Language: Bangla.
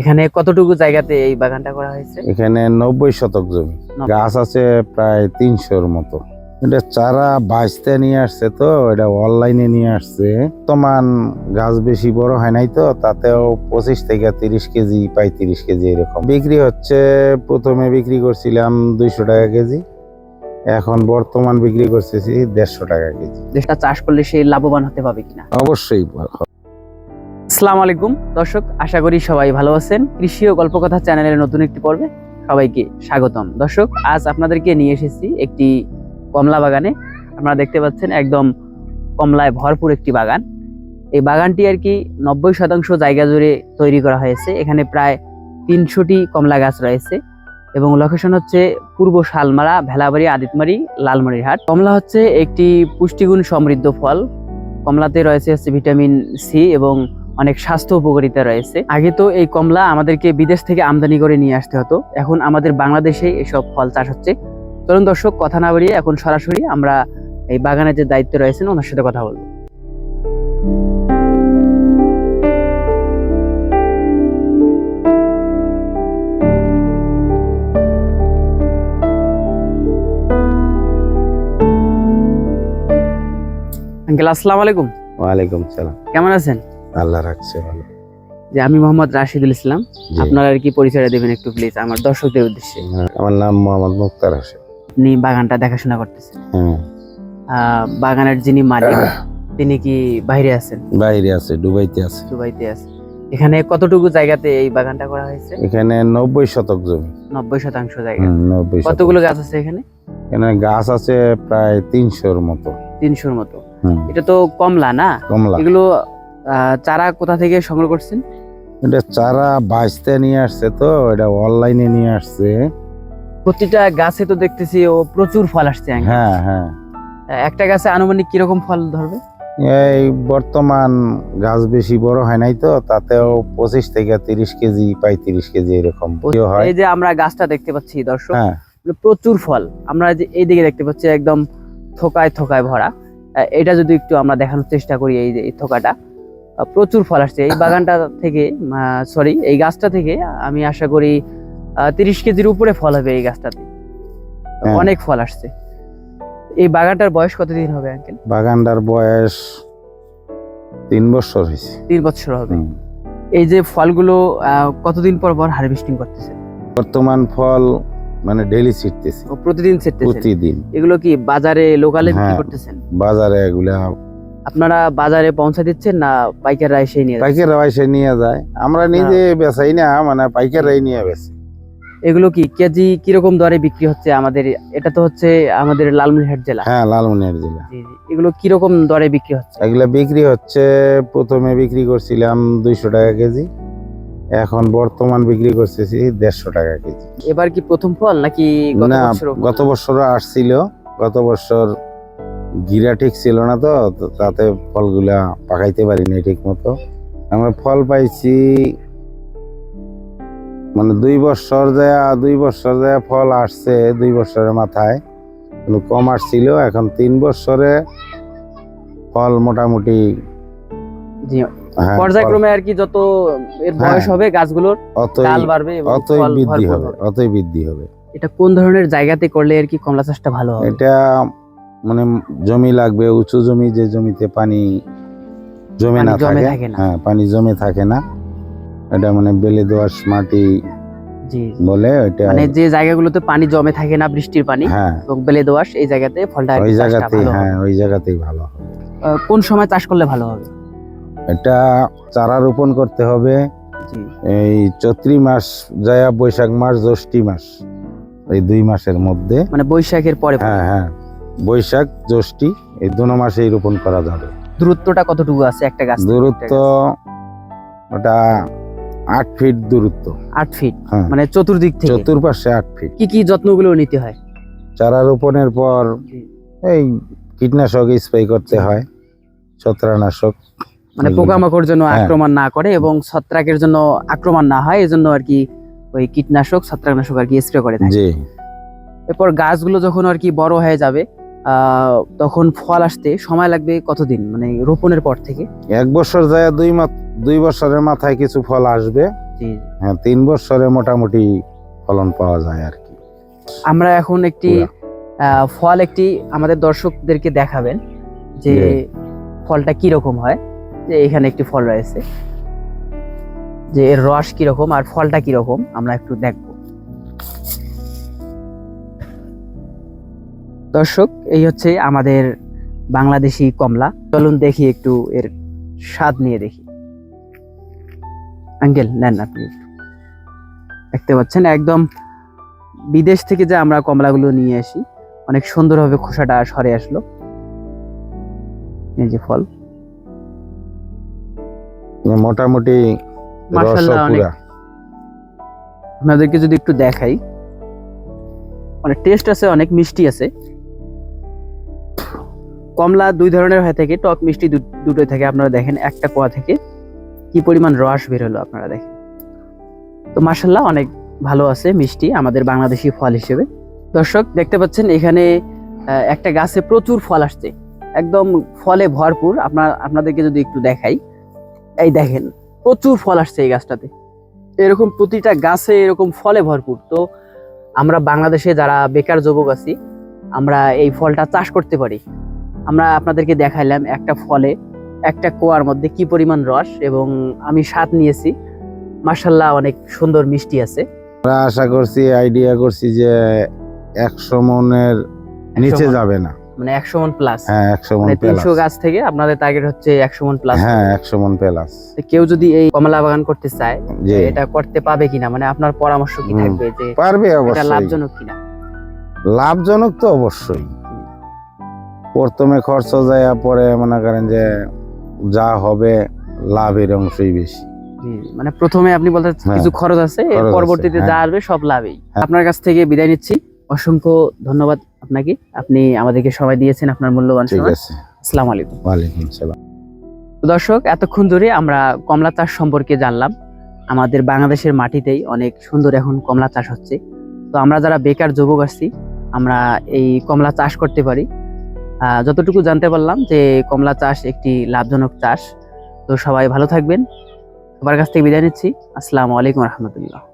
এখানে কতটুকু জায়গাতে এই বাগানটা করা হয়েছে? এখানে নব্বই শতক জমি। গাছ আছে প্রায় তিনশোর মতো। এটা চারা বাঁচতে নিয়ে আসছে তো এটা অনলাইনে নিয়ে আসছে। বর্তমান গাছ বেশি বড় হয় নাই তো তাতেও পঁচিশ থেকে তিরিশ কেজি পঁয়ত্রিশ কেজি এরকম। বিক্রি হচ্ছে প্রথমে বিক্রি করছিলাম দুইশো টাকা কেজি। এখন বর্তমান বিক্রি করতেছি দেড়শো টাকা কেজি। দেশটা চাষ করলে সে লাভবান হতে পারবে কিনা? অবশ্যই আসসালামু আলাইকুম। দর্শক, আশা করি সবাই ভালো আছেন। কৃষি ও গল্পকথা চ্যানেলের নতুন একটি পর্বে সবাইকে স্বাগতম। দর্শক, আজ আপনাদেরকে নিয়ে এসেছি একটি কমলা বাগানে। আপনারা দেখতে পাচ্ছেন একদম কমলায় ভরপুর একটি বাগান। এই বাগানটি আর কি নব্বই শতাংশ জায়গা জুড়ে তৈরি করা হয়েছে। এখানে প্রায় তিনশোটি কমলা গাছ রয়েছে এবং লোকেশন হচ্ছে পূর্ব শালমারা, ভেলাবাড়ি, আদিতমারি, লালমনিরহাট। কমলা হচ্ছে একটি পুষ্টিগুণ সমৃদ্ধ ফল। কমলাতে রয়েছে হচ্ছে ভিটামিন সি এবং অনেক স্বাস্থ্য উপকারিতা রয়েছে। আগে তো এই কমলা আমাদেরকে বিদেশ থেকে আমদানি করে নিয়ে আসতে হতো। এখন আমাদের বাংলাদেশে এসব ফল চাষ হচ্ছে। চলুন দর্শক কথা না বাড়িয়ে এখন সরাসরি আমরা এই বাগানের যে দায়িত্ব রয়েছেন ওনার সাথে কথা বলব। আঙ্কেল আসসালামু আলাইকুম। ওয়ালাইকুম সালাম। কেমন আছেন? আল্লাহ রাখছে ভালো। যে আমি মোহাম্মদ রাশিদুল ইসলাম আপনারা আর কি পরিচয় দেবেন একটু প্লিজ আমার দর্শকদের উদ্দেশ্যে। আমার নাম মোহাম্মদ মুক্তার হোসেন। আপনি বাগানটা দেখাশোনা করতেছেন। হ্যাঁ। বাগানের যিনি মালিক তিনি কি বাইরে আছেন? বাইরে আছে দুবাইতে আছে। দুবাইতে আছেন এখানে কতটুকু জায়গাতে এই বাগানটা করা হয়েছে? এখানে নব্বই শতক জমি। নব্বই শতাংশ জায়গা। কতগুলো গাছ আছে এখানে? এখানে গাছ আছে প্রায় তিনশোর মতো। তিনশোর মতো। এটা তো কমলা না? কমলা। এগুলো চারা কোথা থেকে সংগ্রহ করছেন? এটা চারা বাঁচতে নিয়ে আসছে তো এটা অনলাইনে নিয়ে আসছে। প্রতিটা গাছে তো দেখতেছি ও প্রচুর ফল আসছে হ্যাঁ হ্যাঁ। একটা গাছে আনুমানিক কীরকম ফল ধরবে? এই বর্তমান গাছ বেশি বড় হয় নাই তো তাতেও পঁচিশ থেকে তিরিশ কেজি পঁয়ত্রিশ কেজি এরকম হয়। এই যে আমরা গাছটা দেখতে পাচ্ছি দর্শক হ্যাঁ। প্রচুর ফল। আমরা যে এই দিকে দেখতে পাচ্ছি একদম থোকায় থোকায় ভরা। এটা যদি একটু আমরা দেখানোর চেষ্টা করি এই যে এই থোকাটা। প্রচুর ফল আসছে। এই বাগানটা থেকে সরি এই গাছটা থেকে আমি আশা করি তিরিশ কেজির উপরে ফল হবে এই গাছটাতে। হ্যাঁ। অনেক ফল আসছে। এই বাগানটার বয়স কতদিন হবে আঙ্কেল? বাগানটার বয়স তিন বছর হয়েছে। তিন বছর হবে। এই যে ফলগুলো আহ, কতদিন পর পর হারভেস্টিং করতেছে? বর্তমান ফল মানে ডেলি ছিটতেছে। প্রতিদিন সেটতেছে প্রতিদিন। এগুলো কি বাজারে লোকালে বিক্রি হ্যাঁ। করতেছেন? বাজারে এগুলা আপনারা বাজারে পৌঁছা দিচ্ছেন না পাইকাররা এসে নিয়ে? পাইকাররা এসে নিয়ে যায়। আমরা নিজে বেচাই না মানে পাইকাররাই নিয়ে বেছে এগুলো কি কেজি কীরকম দরে বিক্রি হচ্ছে আমাদের? এটা তো হচ্ছে আমাদের লালমনিরহাট জেলা। হ্যাঁ লালমনির জেলা। জি, জি। এগুলো কীরকম দরে বিক্রি হচ্ছে? এগুলো বিক্রি হচ্ছে প্রথমে বিক্রি করছিলাম দুইশো টাকা কেজি। এখন বর্তমান বিক্রি করতেছি দেড়শো টাকা কেজি। এবার কি প্রথম ফল নাকি গত বছরও আসছিল। গত বছর গিরা ঠিক ছিল না তো তাতে ফলগুলা পাকাইতে পারিনি ঠিক মতো আমরা ফল পাইছি মানে দুই বছর দেয়া দুই বছর দেয়া ফল আসছে দুই বছরের মাথায় কিন্তু কম আসছিল। এখন তিন বছরে ফল মোটামুটি হ্যাঁ, পর্যায়ক্রমে আর কি যত এর বয়স হ্যাঁ। হবে গাছগুলোর ডাল বাড়বে অতই বৃদ্ধি হবে। অতই বৃদ্ধি হবে। এটা কোন ধরনের জায়গাতে করলে আর কি কমলা চাষটা ভালো হবে? এটা মানে জমি লাগবে উঁচু জমি যে জমিতে পানি জমে না থাকে হ্যাঁ পানি জমে থাকে না। এটা মানে বেলে দোয়াশ মাটি। বলে ওইটা মানে যে জায়গাগুলোতে পানি জমে থাকে না বৃষ্টির পানি হ্যাঁ। এবং বেলে দোআঁশ এই জায়গাতে ফলটা ওই জায়গাতেই হ্যাঁ ওই জায়গাতেই ভালো কোন সময় চাষ করলে ভালো হবে? এটা চারা রোপণ করতে হবে। এই চৈত্রি মাস যায় বৈশাখ মাস জ্যৈষ্ঠী মাস এই দুই মাসের মধ্যে। মানে বৈশাখের পরে। হ্যাঁ হ্যাঁ। বৈশাখ জ্যৈষ্ঠী এই দু মাসেই রোপণ করা যাবে। দূরত্বটা কতটুকু আছে একটা গাছ দূরত্ব ওটা আট ফিট দূরত্ব। আট ফিট? হ্যাঁ। মানে চতুর্দিক থেকে? চতুর্পাশে আট ফিট। কি কি যত্নগুলো নিতে হয়? চারা রোপণের পর এই কীটনাশক স্প্রে করতে হয় ছত্রানাশক মানে। পোকামাকড় যেন হ্যাঁ। আক্রমণ না করে এবং ছত্রাকের জন্য আক্রমণ না হয় এজন্য আর কি ওই কীটনাশক ছত্রাকনাশক আর কি স্প্রে করে থাকে। জি। এরপর গাছগুলো যখন আর কি বড় হয়ে যাবে তখন ফল আসতে সময় লাগবে কতদিন? মানে রোপণের পর থেকে? এক বছর যায় দুই মাস দুই বছরের মাথায় কিছু ফল আসবে। হ্যাঁ তিন বছরে মোটামুটি ফলন পাওয়া যায় আর কি। আমরা এখন একটি ফল একটি আমাদের দর্শকদেরকে দেখাবেন যে ফলটা কি রকম হয়। যে এখানে একটি ফল রয়েছে। যে এর রস কি রকম আর ফলটা কি রকম আমরা একটু দেখব দর্শক এই হচ্ছে আমাদের বাংলাদেশি কমলা। চলুন দেখি একটু এর স্বাদ নিয়ে দেখি। আঙ্কেল নেন আপনি। দেখতে পাচ্ছেন একদম বিদেশ থেকে যে আমরা কমলাগুলো নিয়ে আসি অনেক সুন্দরভাবে খোসাটা সরে আসলো। এই যে ফল। মোটামুটি অনেক পুরা। আপনাদেরকে যদি একটু দেখাই অনেক টেস্ট আছে অনেক মিষ্টি আছে। কমলা দুই ধরনের হয়ে থাকে, টক মিষ্টি দু- দুটোই থাকে। আপনারা দেখেন, একটা কোয়া থেকে কি পরিমাণ রস বের হলো আপনারা দেখেন। তো মাসাল্লাহ অনেক ভালো আছে মিষ্টি, আমাদের বাংলাদেশি ফল হিসেবে। দর্শক, দেখতে পাচ্ছেন, এখানে একটা গাছে প্রচুর ফল আসছে। একদম ফলে ভরপুর। আপনার, আপনাদেরকে যদি একটু দেখাই, এই দেখেন, প্রচুর ফল আসছে এই গাছটাতে। এরকম প্রতিটা গাছে এরকম ফলে ভরপুর। তো আমরা বাংলাদেশে যারা বেকার যুবক আছি, আমরা এই ফলটা চাষ করতে পারি। আমরা আপনাদেরকে দেখাইলাম একটা ফলে একটা কোয়ার মধ্যে কি পরিমাণ রস এবং আমি স্বাদ নিয়েছি। মার্শাল্লাহ অনেক সুন্দর মিষ্টি আছে। আমরা আশা করছি আইডিয়া করছি যে একশো মনের নিচে যাবে না। মানে একশো মন প্লাস হ্যাঁ একশো মন মানে তিনশো গাছ থেকে আপনাদের টার্গেট হচ্ছে একশো মন প্লাস হ্যাঁ একশো মন প্লাস কেউ যদি এই কমলা বাগান করতে চায় যে এটা করতে পাবে কিনা? মানে আপনার পরামর্শ কি। থাকবে যে পারবে অবশ্যই। লাভজনক কিনা? লাভজনক তো অবশ্যই। প্রথমে খরচ যায় পরে মনে করেন যে যা হবে লাভের অংশই বেশি। মানে প্রথমে আপনি বলতে হ্যাঁ, কিছু খরচ আছে পরবর্তীতে যা হ্যাঁ। আসবে সব লাভেই। হ্যাঁ। আপনার কাছ থেকে বিদায় নিচ্ছি। অসংখ্য ধন্যবাদ আপনাকে। আপনি আমাদেরকে সময় দিয়েছেন আপনার মূল্যবান ঠিক সময়। আছে। আসসালামু আলাইকুম। ওয়ালাইকুম সালাম তো দর্শক এতক্ষণ ধরে আমরা কমলা চাষ সম্পর্কে জানলাম। আমাদের বাংলাদেশের মাটিতেই অনেক সুন্দর এখন কমলা চাষ হচ্ছে। তো আমরা যারা বেকার যুবক আছি আমরা এই কমলা চাষ করতে পারি। যতটুকু জানতে পারলাম যে কমলা চাষ একটি লাভজনক চাষ। তো সবাই ভালো থাকবেন। সবার কাছ থেকে বিদায় নিচ্ছি। আসসালামু আলাইকুম রহমতুল্লাহ।